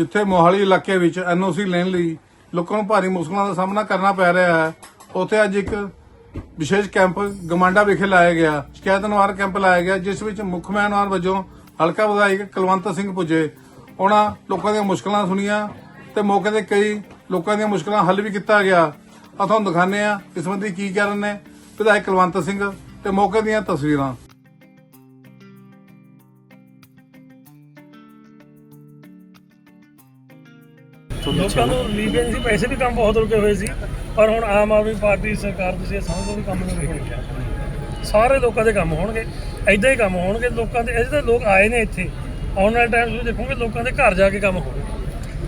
ਜਿੱਥੇ ਮੋਹਾਲੀ ਇਲਾਕੇ ਵਿੱਚ ਐਨਓਸੀ ਲੈਣ ਲਈ ਲੋਕਾਂ ਨੂੰ ਭਾਰੀ ਮੁਸ਼ਕਲਾਂ ਦਾ ਸਾਹਮਣਾ ਕਰਨਾ ਪੈ ਰਿਹਾ ਹੈ, ਉੱਥੇ ਅੱਜ ਇੱਕ ਵਿਸ਼ੇਸ਼ ਕੈਂਪ ਗਮਾਂਡਾ ਵਿਖੇ ਲਾਇਆ ਗਿਆ। ਸ਼ਿਕਾਇਤ ਨਿਵਾਰਨ ਕੈਂਪ ਲਾਇਆ ਗਿਆ, ਜਿਸ ਵਿੱਚ ਮੁੱਖ ਮਹਿਮਾਨ ਵਜੋਂ ਹਲਕਾ ਵਿਧਾਇਕ ਕੁਲਵੰਤ ਸਿੰਘ ਪੁੱਜੇ। ਉਹਨਾਂ ਲੋਕਾਂ ਦੀਆਂ ਮੁਸ਼ਕਲਾਂ ਸੁਣੀਆਂ ਤੇ ਮੌਕੇ ਤੇ ਕਈ ਲੋਕਾਂ ਦੀਆਂ ਮੁਸ਼ਕਲਾਂ ਹੱਲ ਵੀ ਕੀਤਾ ਗਿਆ। ਆ ਤੁਹਾਨੂੰ ਦਿਖਾਣੇ ਆ ਇਸ ਸੰਬੰਧੀ ਕੀ ਕਹਿ ਰਹੇ ਨੇ ਵਿਧਾਇਕ ਕੁਲਵੰਤ ਸਿੰਘ ਤੇ ਮੌਕੇ ਦੀਆਂ ਤਸਵੀਰਾਂ। ਲੋਕਾਂ ਨੂੰ ਲੀਗਲ ਸੀ ਪੈਸੇ ਵੀ ਕੰਮ ਬਹੁਤ ਰੁਕੇ ਹੋਏ ਸੀ ਪਰ ਹੁਣ ਆਮ ਆਦਮੀ ਪਾਰਟੀ ਸਰਕਾਰ ਤੁਸੀਂ ਸਮਝੋ ਵੀ ਕੰਮ ਨਹੀਂ ਹੋਣਗੇ। ਸਾਰੇ ਲੋਕਾਂ ਦੇ ਕੰਮ ਹੋਣਗੇ ਐਦਾਂ ਹੀ ਕੰਮ ਹੋਣਗੇ ਲੋਕਾਂ ਦੇ ਅਜੇ ਤਾਂ ਲੋਕ ਆਏ ਨੇ ਇੱਥੇ। ਆਉਣ ਵਾਲੇ ਟਾਈਮ ਤੁਸੀਂ ਦੇਖੋਗੇ ਲੋਕਾਂ ਦੇ ਘਰ ਜਾ ਕੇ ਕੰਮ ਹੋਣਗੇ।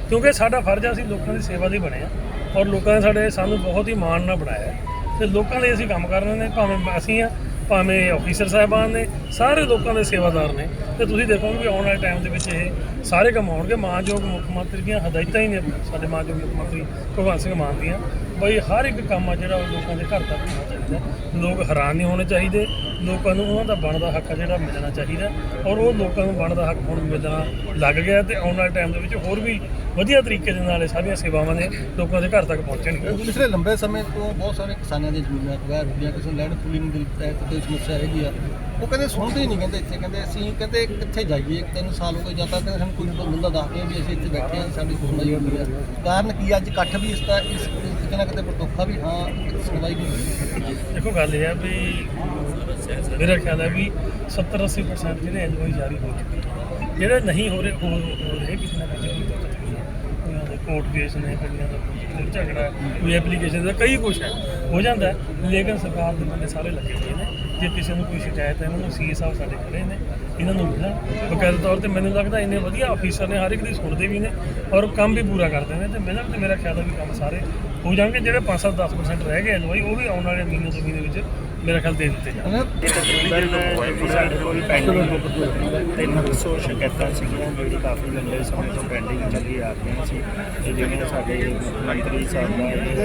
ਕਿਉਂਕਿ ਸਾਡਾ ਫਰਜ਼ ਆ ਅਸੀਂ ਲੋਕਾਂ ਦੀ ਸੇਵਾ ਲਈ ਬਣੇ ਆ ਔਰ ਲੋਕਾਂ ਨੇ ਸਾਡੇ ਸਾਨੂੰ ਬਹੁਤ ਹੀ ਮਾਣ ਨਾਲ ਬਣਾਇਆ ਤੇ ਲੋਕਾਂ ਲਈ ਅਸੀਂ ਕੰਮ ਕਰ ਰਹੇ ਨੇ ਭਾਵੇਂ ਅਸੀਂ ਆ ਭਾਵੇਂ ਆਫੀਸਰ ਸਾਹਿਬਾਨ ਨੇ, ਸਾਰੇ ਲੋਕਾਂ ਦੇ ਸੇਵਾਦਾਰ ਨੇ। ਤੇ ਤੁਸੀਂ ਦੇਖੋਗੇ ਵੀ ਆਉਣ ਵਾਲੇ ਟਾਈਮ ਦੇ ਵਿੱਚ ਇਹ ਸਾਰੇ ਕੰਮ ਆਉਣਗੇ। ਮਾਨਯੋਗ ਮੁੱਖ ਮੰਤਰੀ ਦੀਆਂ ਹਦਾਇਤਾਂ ਹੀ ਨੇ। ਸਾਡੇ ਮਾਨਯੋਗ ਮੁੱਖ ਮੰਤਰੀ ਭਗਵੰਤ ਸਿੰਘ ਮਾਨ ਦੀਆਂ। ਬਈ ਹਰ ਇੱਕ ਕੰਮ ਆ ਜਿਹੜਾ ਉਹ ਲੋਕਾਂ ਦੇ ਘਰ ਤੱਕ ਹੋਣਾ ਚਾਹੀਦਾ। ਲੋਕ ਹੈਰਾਨ ਨਹੀਂ ਹੋਣੇ ਚਾਹੀਦੇ। ਲੋਕਾਂ ਨੂੰ ਉਹਨਾਂ ਦਾ ਬਣਦਾ ਹੱਕ ਆ ਜਿਹੜਾ ਮਿਲਣਾ ਚਾਹੀਦਾ ਔਰ ਉਹ ਲੋਕਾਂ ਨੂੰ ਬਣਦਾ ਹੱਕ ਹੁਣ ਮਿਲਣਾ ਲੱਗ ਗਿਆ ਤੇ ਆਉਣ ਵਾਲੇ ਟਾਈਮ ਦੇ ਵਿੱਚ ਹੋਰ ਵੀ ਵਧੀਆ ਤਰੀਕੇ ਦੇ ਨਾਲ ਇਹ ਸਾਰੀਆਂ ਸੇਵਾਵਾਂ ਨੇ ਲੋਕਾਂ ਦੇ ਘਰ ਤੱਕ ਪਹੁੰਚਣਗੀਆਂ। ਪਿਛਲੇ ਲੰਬੇ ਸਮੇਂ ਤੋਂ ਬਹੁਤ ਸਾਰੇ ਕਿਸਾਨਾਂ ਦੀਆਂ ਜ਼ਮੀਨਾਂ ਅਖਵਾਰ ਹੁੰਦੀਆਂ ਕਿਸੇ ਨੂੰ ਲੈਂਡ ਪੂਲਿੰਗ ਦੀ ਅਹ, ਕੋਈ ਸਮੱਸਿਆ ਹੈਗੀ ਆ। ਉਹ ਕਹਿੰਦੇ ਸੁਣਦੇ ਹੀ ਨਹੀਂ ਕਹਿੰਦੇ ਇੱਥੇ, ਕਹਿੰਦੇ ਅਸੀਂ ਕਹਿੰਦੇ ਕਿੱਥੇ ਜਾਈਏ ਤਿੰਨ ਸਾਲ ਹੋ ਗਏ ਜਾਂ ਤਾਂ ਕਹਿੰਦੇ ਸਾਨੂੰ ਕੋਈ ਬੰਦਾ ਦੱਸਦੇ ਵੀ ਅਸੀਂ ਇੱਥੇ ਬੈਠੇ ਹਾਂ, ਸਾਡੀ ਸੁਣਵਾਈ ਹੁੰਦੀ ਹੈ ਕਾਰਨ ਕੀ ਅੱਜ ਇਕੱਠ ਵੀ ਇਸ ਦਾ ਇਸ ਕਿਤੇ ਨਾ ਕਿਤੇ ਪਰਤੋਖਾ ਵੀ ਹਾਂ, ਸੁਣਵਾਈ ਨਹੀਂ ਹੁੰਦੀ ਦੇਖੋ, ਗੱਲ ਇਹ ਹੈ ਵੀ ਮੇਰਾ ਖਿਆਲ ਹੈ ਵੀ 70 80% ਜਿਹੜੇ ਐਨਓਆਈ ਜਾਰੀ ਹੋ ਚੁੱਕੇ ਨੇ। ਜਿਹੜੇ ਨਹੀਂ ਹੋ ਰਹੇ, ਉਹ ਹੋ ਰਹੇ ਕਿਸੇ ਨਾ ਕਿਸੇ ਕੋਰਟ ਕੇਸ ਨੇ, ਕਈਆਂ ਦਾ ਕੋਈ ਝਗੜਾ, ਕੋਈ ਐਪਲੀਕੇਸ਼ਨ ਦਾ, ਕਈ ਕੁਛ ਹੈ, ਹੋ ਜਾਂਦਾ ਲੇਕਿਨ ਸਰਕਾਰ ਦੇ ਬੰਦੇ ਸਾਰੇ ਲੱਗੇ ਹੋਏ ਨੇ। ਜੇ ਕਿਸੇ ਨੂੰ ਕੋਈ ਸ਼ਿਕਾਇਤ ਹੈ, ਇਹਨਾਂ ਨੂੰ ਸੀ ਸਾਹਿਬ ਸਾਡੇ ਖੜੇ ਨੇ, ਇਹਨਾਂ ਨੂੰ ਮਿਲਣ। ਬਕਾਇਦਾ ਤੌਰ ਤੇ ਮੈਨੂੰ ਲੱਗਦਾ ਇੰਨੇ ਵਧੀਆ ਅਫੀਸਰ ਨੇ, ਹਰ ਇੱਕ ਦੀ ਸੁਣਦੇ ਵੀ ਨੇ ਔਰ ਕੰਮ ਵੀ ਪੂਰਾ ਕਰਦੇ ਨੇ ਤੇ ਮਿਲਣ ਤੇ ਮੇਰਾ ਖਿਆਲ ਹੈ ਵੀ ਕੰਮ ਸਾਰੇ ਹੋ ਜਾਣਗੇ। ਜਿਹੜੇ 5-7 10% ਰਹਿ ਗਏ ਐਨਓਆਈ ਉਹ ਵੀ ਆਉਣ ਵਾਲੇ ਮਹੀਨੇ ਤੋਂ ਮਹੀਨੇ ਵਿੱਚ ਮੇਰਾ ਖਿਆਲ ਦੇ ਦਿੱਤੇ ਜਾਣਗੇ ਤਕਰੀਬਨ ਸਾਡੇ ਕੋਲ ਪੈਂਡਿੰਗ 300 ਸ਼ਿਕਾਇਤਾਂ ਸੀਗੀਆਂ ਜਿਹੜੀ ਕਾਫੀ ਲੰਬੇ ਸਮੇਂ ਤੋਂ ਪੈਂਡਿੰਗ ਚੱਲੀ ਆ ਰਹੀਆਂ ਸੀ। ਤੇ ਜਿਵੇਂ ਸਾਡੇ ਮੰਤਰੀ ਸਾਹਿਬ ਇਹ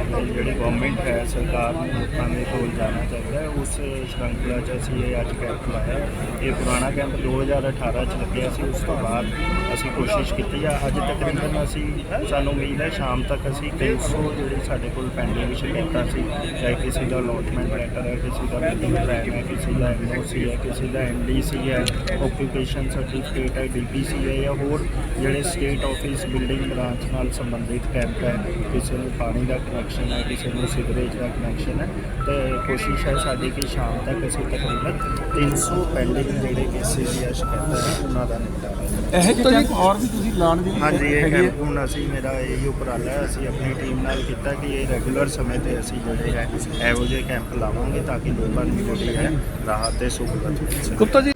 ਆਪਣੀ ਜਿਹੜੀ ਗਵਰਨਮੈਂਟ ਹੈ ਸਰਕਾਰ ਨੂੰ ਲੋਕਾਂ ਦੇ ਕੋਲ ਜਾਣਾ ਚਾਹੀਦਾ ਹੈ। ਉਸ ਸ਼੍ਰੰਖਲਾ 'ਚ ਅਸੀਂ ਇਹ ਅੱਜ ਕੈਂਪ ਲਾਇਆ ਇਹ ਪੁਰਾਣਾ ਕੈਂਪ 2018 'ਚ ਲੱਗਿਆ ਸੀ। ਉਸ ਤੋਂ ਬਾਅਦ ਅਸੀਂ ਕੋਸ਼ਿਸ਼ ਕੀਤੀ ਆ। ਅੱਜ ਤਕਰੀਬਨ ਅਸੀਂ ਸਾਨੂੰ ਉਮੀਦ ਹੈ ਸ਼ਾਮ ਤੱਕ ਅਸੀਂ 300 ਜਿਹੜੇ ਸਾਡੇ ਕੋਲ ਪੈਂਡਿੰਗ ਸ਼ਿਕਾਇਤਾਂ ਸੀ ਚਾਹੇ ਕਿਸੇ ਦਾ ਅਲੋਟਮੈਂਟ ਹੈ ਕਿਸੇ ਦਾ ਬਿਲਡਿੰਗ ਪਲਾਨ ਹੈ ਕਿਸੇ ਦਾ ਐਨਓਸੀ ਹੈ ਕਿਸੇ ਦਾ ਐਨਡੀਸੀ ਹੈ ਓਕੂਪੇਸ਼ਨ ਸਰਟੀਫਿਕੇਟ ਹੈ ਡੀਪੀਸੀ ਹੈ ਜਾਂ ਹੋਰ ਜਿਹੜੇ ਸਟੇਟ ਆਫਿਸ ਬਿਲਡਿੰਗ ਬ੍ਰਾਂਚ ਨਾਲ ਸੰਬੰਧਿਤ ਕੈਂਪ ਹੈ ਕਿਸੇ ਨੂੰ ਪਾਣੀ ਦਾ ਕਨੈਕਸ਼ਨ ਹੈ ਕਿਸੇ ਨੂੰ ਸੀਵਰੇਜ ਦਾ ਕਨੈਕਸ਼ਨ ਹੈ ਤੇ ਕੋਸ਼ਿਸ਼ ਹੈ ਸਾਡੀ ਕਿ ਸ਼ਾਮ ਤੱਕ ਅਸੀਂ ਤਕਰੀਬਨ 300 ਪੈਂਡਿੰਗ ਜਿਹੜੇ ਕੇਸਿਸ ਜਾਂ ਸ਼ਿਕਾਇਤਾਂ ਹੈ ਉਹਨਾਂ ਦਾ ਨਿਪਟਾਰਾ ਇਹ ਜਿਹੇ ਕੈਂਪ ਔਰ ਵੀ ਤੁਸੀਂ ਲਾਣ ਦੀ ਹਾਂਜੀ ਇਹ ਕੈਂਪ ਹੁਣ ਅਸੀਂ ਮੇਰਾ ਇਹ ਉਪਰਾਲਾ ਹੈ ਅਸੀਂ ਆਪਣੀ ਟੀਮ ਨਾਲ ਕੀਤਾ ਕਿ ਇਹ ਰੈਗੂਲਰ ਸਮੇਂ ਤੇ ਅਸੀਂ ਜਿਹੜੇ ਹੈ ਇਹੋ ਜਿਹੇ ਕੈਂਪ ਲਾਵਾਂਗੇ ਤਾਂ ਕਿ ਲੋਕਾਂ ਨੂੰ ਜਿਹੜੀ ਹੈ ਰਾਹਤ ਤੇ ਸਹੂਲਤ ਮਿਲ ਸਕੇ। ਗੁਪਤਾ ਜੀ